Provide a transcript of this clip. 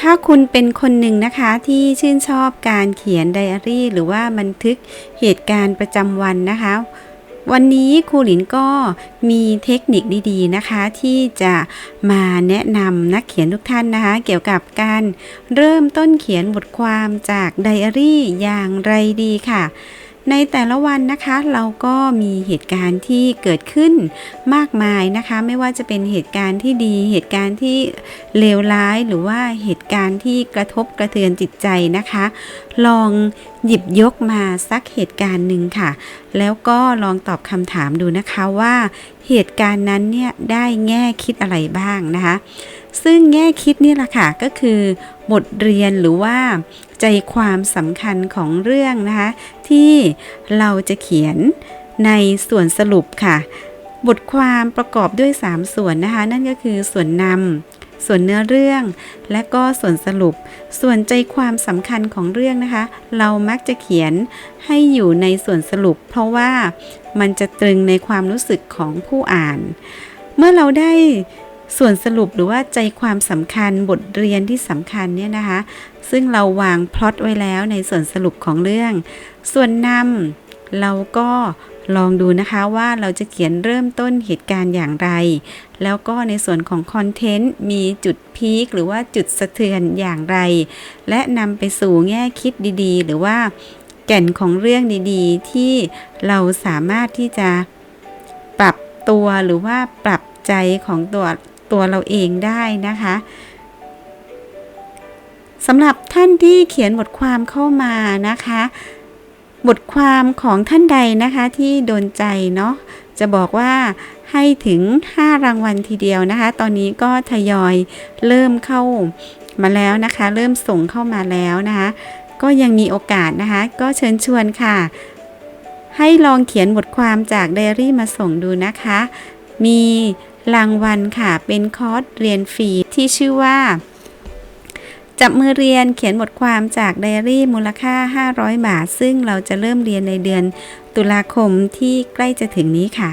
ถ้าคุณเป็นคนหนึ่งนะคะที่ชื่นชอบการเขียนไดอารี่ หรือว่าบันทึกเหตุการณ์ประจำวันนะคะ วันนี้ครูหลินก็มีเทคนิคดีๆนะคะ ที่จะมาแนะนำนักเขียนทุกท่านนะคะ เกี่ยวกับการเริ่มต้นเขียนบทความจากไดอารี่อย่างไรดีค่ะ ในแต่ละวันนะคะเราก็มีเหตุการณ์ที่เกิดขึ้นมากมายนะคะ ไม่ว่าจะเป็นเหตุการณ์ที่ดี เหตุการณ์ที่เลวร้ายหรือว่าเหตุการณ์ที่กระทบกระเทือนจิตใจนะคะ ลองหยิบยกมาสักเหตุการณ์หนึ่งค่ะ แล้วก็ลองตอบคำถามดูนะคะว่าเหตุการณ์นั้นเนี่ยได้แง่คิดอะไรบ้างนะคะ ซึ่งแง่คิดนี่แหละค่ะก็คือบทเรียนหรือว่าใจความสำคัญของเรื่องนะคะ ที่เราจะเขียนในส่วนสรุปค่ะ บทความประกอบด้วย 3 ส่วนนะคะ นั่นก็คือส่วนนำ ส่วนเนื้อเรื่อง และก็ส่วนสรุป ส่วนใจความสำคัญของเรื่องนะคะ เรามักจะเขียนให้อยู่ในส่วนสรุป เพราะว่ามันจะตรึงในความรู้สึกของผู้อ่าน เมื่อเราได้ส่วนสรุปหรือว่าใจความสำคัญบทเรียนที่สำคัญเนี่ยนะคะ ซึ่งเราวางพล็อตไว้แล้วในส่วนสรุปของเรื่อง ส่วนนำ เราก็ลองดูนะคะว่าเราจะเขียนเริ่มต้นเหตุการณ์อย่างไร แล้วก็ในส่วนของคอนเทนต์มีจุดพีคหรือว่าจุดสะเทือนอย่างไร และนำไปสู่แง่คิดดีๆ หรือว่าแก่นของเรื่องดีๆ ที่เราสามารถที่จะปรับตัวหรือว่าปรับใจของตัวตัวเราเองได้นะคะสำหรับท่านที่เขียนบทความเข้ามานะคะ บทความของท่านใดนะคะที่โดนใจเนาะจะบอกว่าให้ถึง 5 รางวัลทีเดียวนะคะ ตอนนี้ก็ทยอยเริ่มเข้ามาแล้วนะคะ เริ่มส่งเข้ามาแล้วนะคะ ก็ยังมีโอกาสนะคะ ก็เชิญชวนค่ะ ให้ลองเขียนบทความจากไดอารี่มาส่งดูนะคะ มีรางวัลค่ะ เป็นคอร์สเรียนฟรีที่ชื่อว่า จับมือเรียนเขียนบทความจากไดอารี่มูลค่า 500 บาท ซึ่งเราจะเริ่มเรียนในเดือนตุลาคมที่ใกล้จะถึงนี้ค่ะ